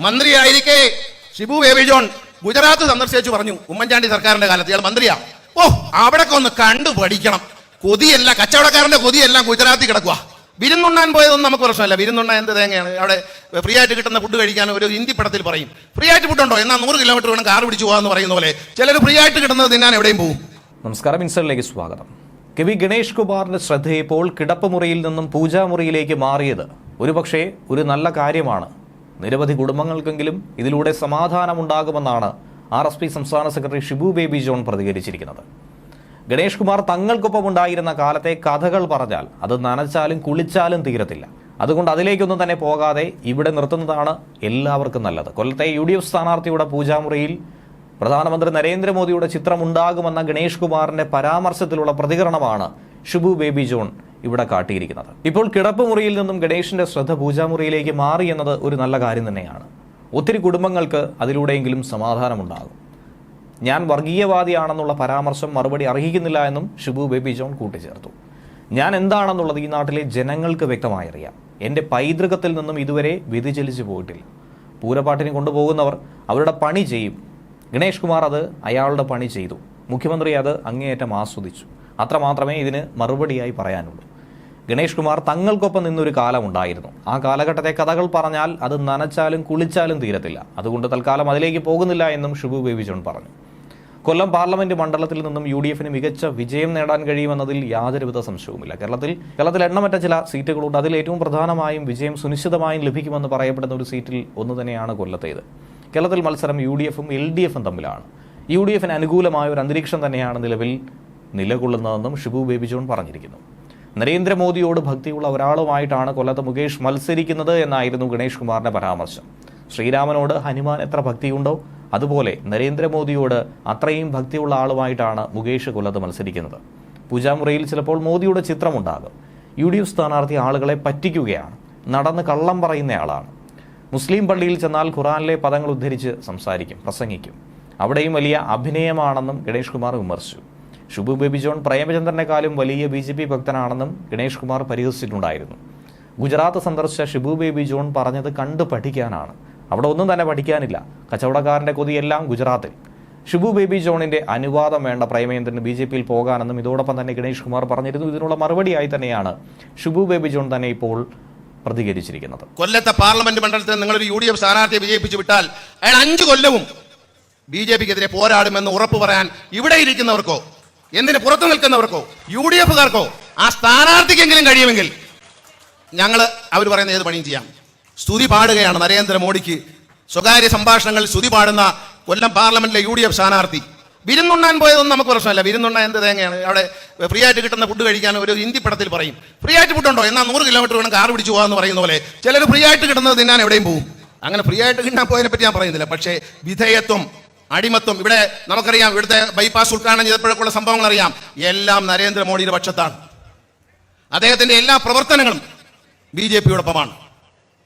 മന്ത്രിയായിരിക്കെ. ഷിബു ബേബി ജോൺ ഗുജറാത്ത് സന്ദർശിച്ചു പറഞ്ഞു ഉമ്മൻചാണ്ടി സർക്കാരിന്റെ കാലത്ത്. ഇയാൾ മന്ത്രിയാ. ഓ അവിടൊക്കെ ഒന്ന് കണ്ടു പഠിക്കണം. കൊതിയല്ല കച്ചവടക്കാരന്റെ കൊതിയെല്ലാം ഗുജറാത്തിൽ കിടക്കുക വിരുന്നുണ്ണാൻ പോയതൊന്നും നമുക്ക് പ്രശ്നമല്ല. വിരുന്നുണ്ണ എന്ത് തേങ്ങയാണ്? അവിടെ ഫ്രീ ആയിട്ട് കിട്ടുന്ന ഫുഡ് കഴിക്കാൻ ഒരു ഹിന്ദി പടത്തിൽ പറയും. ഫ്രീ ആയിട്ട് ഫുഡ് ഉണ്ടോ? എന്നാൽ നൂറ് കിലോമീറ്റർ വേണം കാർ പിടിച്ചു പോകാന്ന് പറയുന്ന പോലെ ചിലർ ഫ്രീ ആയിട്ട് കിട്ടുന്നത് തിന്നാൻ എവിടെയും പോകും. നമസ്കാരം ഇൻസറിലേക്ക് സ്വാഗതം. കവി ഗണേഷ് കുമാറിന്റെ ശ്രദ്ധ ഇപ്പോൾ കിടപ്പുമുറിയിൽ നിന്നും പൂജാമുറിയിലേക്ക് മാറിയത് ഒരുപക്ഷെ ഒരു നല്ല കാര്യമാണ്. നിരവധി കുടുംബങ്ങൾക്കെങ്കിലും ഇതിലൂടെ സമാധാനമുണ്ടാകുമെന്നാണ് ആർ എസ് പി സംസ്ഥാന സെക്രട്ടറി ഷിബു ബേബി ജോൺ പ്രതികരിച്ചിരിക്കുന്നത്. ഗണേഷ് കുമാർ തങ്ങൾക്കൊപ്പം ഉണ്ടായിരുന്ന കാലത്തെ കഥകൾ പറഞ്ഞാൽ അത് നനച്ചാലും കുളിച്ചാലും തീരത്തില്ല. അതുകൊണ്ട് അതിലേക്കൊന്നും തന്നെ പോകാതെ ഇവിടെ നിർത്തുന്നതാണ് എല്ലാവർക്കും നല്ലത്. കൊല്ലത്തെ യു ഡി എഫ് സ്ഥാനാർത്ഥിയുടെ പൂജാമുറിയിൽ പ്രധാനമന്ത്രി നരേന്ദ്രമോദിയുടെ ചിത്രം ഉണ്ടാകുമെന്ന ഗണേഷ് കുമാറിന്റെ പരാമർശത്തിലുള്ള പ്രതികരണമാണ് ഷിബു ബേബി ജോൺ ഇവിടെ കാട്ടിയിരിക്കുന്നത്. ഇപ്പോൾ കിടപ്പ് മുറിയിൽ നിന്നും ഗണേശന്റെ ശ്രദ്ധ പൂജാമുറിയിലേക്ക് മാറി എന്നത് ഒരു നല്ല കാര്യം തന്നെയാണ്. ഒത്തിരി കുടുംബങ്ങൾക്ക് അതിലൂടെയെങ്കിലും സമാധാനമുണ്ടാകും. ഞാൻ വർഗീയവാദിയാണെന്നുള്ള പരാമർശം മറുപടി അർഹിക്കുന്നില്ല എന്നും ഷിബു ബേബി ജോൺ കൂട്ടിച്ചേർത്തു. ഞാൻ എന്താണെന്നുള്ളത് ഈ നാട്ടിലെ ജനങ്ങൾക്ക് വ്യക്തമായി അറിയാം എന്റെ പൈതൃകത്തിൽ നിന്നും ഇതുവരെ വ്യതിചലിച്ചു പോയിട്ടില്ല. പൂരപ്പാട്ടിന് കൊണ്ടുപോകുന്നവർ അവരുടെ പണി ചെയ്യും. ഗണേഷ് കുമാർ അത് അയാളുടെ പണി ചെയ്തു. മുഖ്യമന്ത്രി അത് അങ്ങേയറ്റം ആസ്വദിച്ചു. അത്രമാത്രമേ ഇതിന് മറുപടിയായി പറയാനുള്ളൂ. ഗണേഷ് കുമാർ തങ്ങൾക്കൊപ്പം നിന്നൊരു കാലമുണ്ടായിരുന്നു. ആ കാലഘട്ടത്തെ കഥകൾ പറഞ്ഞാൽ അത് നനച്ചാലും കുളിച്ചാലും തീരത്തില്ല. അതുകൊണ്ട് തൽക്കാലം അതിലേക്ക് പോകുന്നില്ല എന്നും ഷിബു ബേബി ജോൺ പറഞ്ഞു. കൊല്ലം പാർലമെന്റ് മണ്ഡലത്തിൽ നിന്നും യു ഡി എഫിന് മികച്ച വിജയം നേടാൻ കഴിയുമെന്നതിൽ യാതൊരുവിധ സംശയവുമില്ല. കേരളത്തിൽ കേരളത്തിൽ എണ്ണമറ്റ ചില സീറ്റുകളുണ്ട്. അതിൽ ഏറ്റവും പ്രധാനമായും വിജയം സുനിശ്ചിതമായും ലഭിക്കുമെന്ന് പറയപ്പെടുന്ന ഒരു സീറ്റിൽ ഒന്ന് തന്നെയാണ് കൊല്ലത്തേത്. കേരളത്തിൽ മത്സരം യു ഡി എഫും എൽ ഡി എഫും തമ്മിലാണ്. യു ഡി എഫിന് അനുകൂലമായ ഒരു അന്തരീക്ഷം തന്നെയാണ് നിലവിൽ നിലകൊള്ളുന്നതെന്നും ഷിബു ബേബി ജോൺ പറഞ്ഞിരിക്കുന്നു. നരേന്ദ്രമോദിയോട് ഭക്തിയുള്ള ഒരാളുമായിട്ടാണ് കൊല്ലത്ത് മുകേഷ് മത്സരിക്കുന്നത് എന്നായിരുന്നു ഗണേഷ് കുമാറിന്റെ പരാമർശം. ശ്രീരാമനോട് ഹനുമാൻ എത്ര ഭക്തിയുണ്ടോ? അതുപോലെ നരേന്ദ്രമോദിയോട് അത്രയും ഭക്തിയുള്ള ആളുമായിട്ടാണ് മുകേഷ് കൊല്ലത്ത് മത്സരിക്കുന്നത്. പൂജാമുറിയിൽ ചിലപ്പോൾ മോദിയുടെ ചിത്രമുണ്ടാകും. യു ഡി എഫ് സ്ഥാനാർത്ഥി ആളുകളെ പറ്റിക്കുകയാണ്. നടന്ന് കള്ളം പറയുന്നയാളാണ്. മുസ്ലിം പള്ളിയിൽ ചെന്നാൽ ഖുറാനിലെ പദങ്ങൾ ഉദ്ധരിച്ച് സംസാരിക്കും പ്രസംഗിക്കും. അവിടെയും വലിയ അഭിനയമാണെന്നും ഗണേഷ് കുമാർ വിമർശിച്ചു. ഷുബു ബേബി ജോൺ പ്രേമചന്ദ്രനെക്കാളും വലിയ ബി ജെ പി ഭക്തനാണെന്നും ഗണേഷ് കുമാർ പരിഹസിച്ചിട്ടുണ്ടായിരുന്നു. ഗുജറാത്ത് സന്ദർശിച്ച ഷിബു ബേബി ജോൺ പറഞ്ഞത് കണ്ടു പഠിക്കാനാണ്. അവിടെ ഒന്നും തന്നെ പഠിക്കാനില്ല. കച്ചവടക്കാരന്റെ കൊതിയെല്ലാം ഗുജറാത്തിൽ. ഷിബു ബേബി ജോണിന്റെ അനുവാദം വേണ്ട പ്രേമേന്ദ്രന് ബി ജെ പിയിൽ പോകാനെന്നും ഇതോടൊപ്പം തന്നെ ഗണേഷ് കുമാർ പറഞ്ഞിരുന്നു. ഇതിനുള്ള മറുപടിയായി തന്നെയാണ് ഷിബു ബേബി ജോൺ തന്നെ ഇപ്പോൾ പ്രതികരിച്ചിരിക്കുന്നത്. കൊല്ലത്തെ പാർലമെന്റ് മണ്ഡലത്തിൽ നിങ്ങളൊരു യു ഡി എഫ് സ്ഥാനാർത്ഥിയെ വിജയിപ്പിച്ചു വിട്ടാൽ അയാൾ അഞ്ചു കൊല്ലവും ബി ജെ പിക്കെതിരെ പോരാടുമെന്ന് ഉറപ്പ് പറയാൻ ഇവിടെ ഇരിക്കുന്നവർക്കോ എന്തിന് പുറത്തു നിൽക്കുന്നവർക്കോ? യു ഡി എഫുകാർക്കോ ആ സ്ഥാനാർത്ഥിക്കെങ്കിലും കഴിയുമെങ്കിൽ ഞങ്ങൾ അവർ പറയുന്ന ഏത് പണിയും ചെയ്യാം. സ്തുതി പാടുകയാണ് നരേന്ദ്രമോദിക്ക്. സ്വകാര്യ സംഭാഷണങ്ങൾ സ്തുതി പാടുന്ന കൊല്ലം പാർലമെന്റിലെ യു ഡി എഫ് സ്ഥാനാർത്ഥി. വിരുന്നുണ്ണാൻ പോയതൊന്നും നമുക്ക് പ്രശ്നമല്ല. വിരുന്നുണ്ണാൻ എന്ത് തേങ്ങയാണ്? അവിടെ ഫ്രീ ആയിട്ട് കിട്ടുന്ന ഫുഡ് കഴിക്കാൻ ഒരു ഹിന്ദി പടത്തിൽ പറയും. ഫ്രീ ആയിട്ട് ഫുഡ് ഉണ്ടോ? എന്നാൽ നൂറ് കിലോമീറ്റർ വേണം കാർ പിടിച്ചു പോകാമെന്ന് പറയുന്ന പോലെ ചിലർ ഫ്രീ ആയിട്ട് കിട്ടുന്നത് തിന്നാൻ എവിടെയും പോകും. അങ്ങനെ ഫ്രീ ആയിട്ട് കിട്ടാൻ പോയതിനെ പറ്റി ഞാൻ പറയുന്നില്ല. പക്ഷേ വിധേയത്വം അടിമത്വം. ഇവിടെ നമുക്കറിയാം ഇവിടുത്തെ ബൈപ്പാസ് ഉദ്ഘാടനം ചെയ്തപ്പോഴൊക്കെയുള്ള സംഭവങ്ങൾ അറിയാം. എല്ലാം നരേന്ദ്രമോദിയുടെ പക്ഷത്താണ്. അദ്ദേഹത്തിന്റെ എല്ലാ പ്രവർത്തനങ്ങളും ബി ജെ പിയോടൊപ്പമാണ്.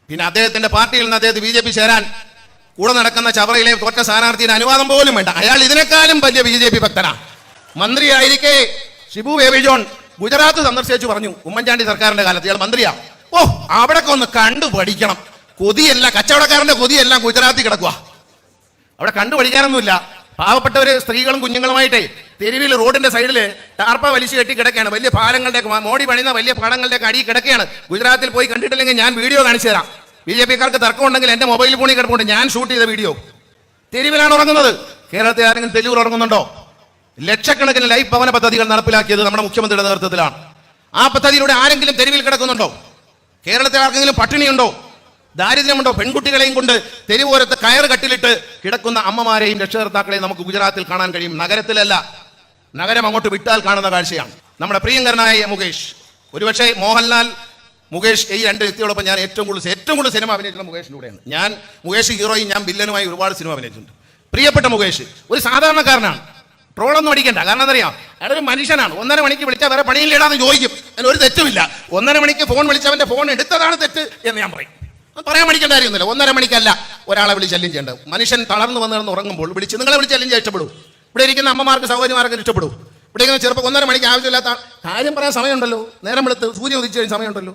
പിന്നെ അദ്ദേഹത്തിന്റെ പാർട്ടിയിൽ നിന്ന് അദ്ദേഹത്തെ ബി ജെ പി ചേരാൻ കൂടെ നടക്കുന്ന ചവറയിലെ തോറ്റ സ്ഥാനാർത്ഥിയുടെ അനുവാദം പോലും വേണ്ട. അയാൾ ഇതിനേക്കാളും വലിയ ബി ജെ പി ഭക്തനാണ് മന്ത്രിയായിരിക്കെ ഷിബു ബേബി ജോൺ ഗുജറാത്ത് സന്ദർശിച്ചു പറഞ്ഞു ഉമ്മൻചാണ്ടി സർക്കാരിന്റെ കാലത്ത്. ഇയാൾ മന്ത്രിയാ. ഓ അവിടൊക്കെ ഒന്ന് കണ്ടു പഠിക്കണം കൊതിയല്ല കച്ചവടക്കാരന്റെ കൊതിയെല്ലാം ഗുജറാത്തിൽ കിടക്കുക അവിടെ കണ്ടു പഠിക്കാനൊന്നുമില്ല പാവപ്പെട്ടവര് സ്ത്രീകളും കുഞ്ഞുങ്ങളുമായിട്ടേ തെരുവിൽ റോഡിന്റെ സൈഡിൽ ടാർപ്പ വലിച്ചു കെട്ടി കിടക്കുകയാണ്. വലിയ പാലങ്ങളുടെ മോടി പണിയുന്ന വലിയ പാടങ്ങളുടെ അടി കിടക്കുകയാണ്. ഗുജറാത്തിൽ പോയി കണ്ടിട്ടില്ലെങ്കിൽ ഞാൻ വീഡിയോ കാണിച്ചു തരാം. ബി ജെ പിക്കാർക്ക് തർക്കമുണ്ടെങ്കിൽ എന്റെ മൊബൈൽ ഫോണിൽ കിടപ്പുണ്ട്. ഞാൻ ഷൂട്ട് ചെയ്ത വീഡിയോ. തെരുവിലാണ് ഉറങ്ങുന്നത്. കേരളത്തിൽ ആരെങ്കിലും തെരുവിൽ ഉറങ്ങുന്നുണ്ടോ? ലക്ഷക്കണക്കിന് ലൈഫ് ഭവന പദ്ധതികൾ നടപ്പിലാക്കിയത് നമ്മുടെ മുഖ്യമന്ത്രിയുടെ നേതൃത്വത്തിലാണ്. ആ പദ്ധതിയിലൂടെ ആരെങ്കിലും തെരുവിൽ കിടക്കുന്നുണ്ടോ? കേരളത്തിൽ ആർക്കെങ്കിലും പട്ടിണിയുണ്ടോ? ദാരിദ്ര്യമുണ്ടോ? പെൺകുട്ടികളെയും കൊണ്ട് തെരുവോരത്ത് കയർ കട്ടിലിട്ട് കിടക്കുന്ന അമ്മമാരെയും രക്ഷകർത്താക്കളെയും നമുക്ക് ഗുജറാത്തിൽ കാണാൻ കഴിയും. നഗരത്തിലല്ല. നഗരം അങ്ങോട്ട് വിട്ടാൽ കാണുന്ന കാഴ്ചയാണ്. നമ്മുടെ പ്രിയങ്കരനായ മുകേഷ്. ഒരുപക്ഷെ മോഹൻലാൽ മുകേഷ് ഈ രണ്ട് വ്യക്തികളൊപ്പം ഞാൻ ഏറ്റവും കൂടുതൽ ഏറ്റവും കൂടുതൽ സിനിമ അഭിനയിച്ചിട്ടുള്ള മുകേഷിന്റെ കൂടെയാണ്. ഞാൻ മുകേഷ് ഹീറോയും ഞാൻ വില്ലനുമായി ഒരുപാട് സിനിമ അഭിനയിച്ചിട്ടുണ്ട്. പ്രിയപ്പെട്ട മുകേഷ് ഒരു സാധാരണക്കാരനാണ്. ട്രോളൊന്നും അടിക്കണ്ട. കാരണം എന്തറിയാം അയാൾ മനുഷ്യനാണ്. ഒന്നര മണിക്ക് വിളിച്ചാൽ വേറെ പണിയിലിടാന്ന് ചോദിക്കും. അതിന് ഒരു തെറ്റുമില്ല. ഒന്നര മണിക്ക് ഫോൺ വിളിച്ചവന്റെ ഫോൺ എടുത്തതാണ് തെറ്റ് എന്ന് ഞാൻ പറയും. പറയാൻ മണിക്കേണ്ട കാര്യമൊന്നുമില്ല. ഒന്നര മണിക്കല്ല ഒരാളെ വിളിച്ച് ശല്യം ചെയ്യേണ്ടത്. മനുഷ്യൻ തളർന്നു വന്ന് ഉറങ്ങുമ്പോൾ വിളിച്ച് നിങ്ങളെ വിളിച്ച് ശല്യം ചെയ്യാൻ ഇഷ്ടപ്പെടും. ഇവിടെ ഇരിക്കുന്ന അമ്മമാർക്ക് സഹോദരിമാർക്ക് ഇഷ്ടപ്പെടും. ഇവിടെ ഇങ്ങനെ ചെറുപ്പം ഒന്നര മണിക്ക് ആവശ്യമില്ലാത്ത കാര്യം പറയാൻ സമയമുണ്ടല്ലോ. നേരം വെളുത്ത് സൂര്യ ഉദിച്ചു കഴിഞ്ഞ സമയമുണ്ടല്ലോ.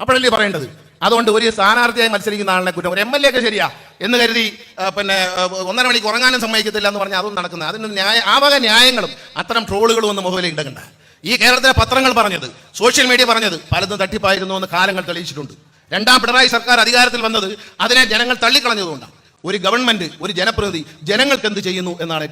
അപ്പോഴല്ലേ പറയേണ്ടത്? അതുകൊണ്ട് ഒരു സ്ഥാനാർത്ഥിയായി മത്സരിക്കുന്ന ആളിനെ കുറ്റം ഒരു എം എൽ എ ഒക്കെ ശരിയാ. എന്ന് കരുതി പിന്നെ ഒന്നര മണിക്ക് ഉറങ്ങാനും സമ്മതിക്കത്തില്ല എന്ന് പറഞ്ഞാൽ അതൊന്നും നടക്കുന്നത് അതിന് ന്യായ ആ വക ന്യായങ്ങളും അത്തരം ട്രോളുകളും ഒന്നും മുഖവിലേക്ക് ഇടകണ്ട ഈ കേരളത്തിലെ പത്രങ്ങൾ പറഞ്ഞത് സോഷ്യൽ മീഡിയ പറഞ്ഞത് പലതും തട്ടിപ്പായിരുന്നു എന്ന് കാലങ്ങൾ തെളിയിച്ചിട്ടുണ്ട്. രണ്ടാം പിണറായി സർക്കാർ അധികാരത്തിൽ വന്നത് അതിനെ ജനങ്ങൾ തള്ളിക്കളഞ്ഞതുകൊണ്ടാണ്. ഒരു ഗവൺമെന്റ് ഒരു ജനപ്രതിനിധി ജനങ്ങൾക്ക് എന്ത് ചെയ്യുന്നു എന്നാണ്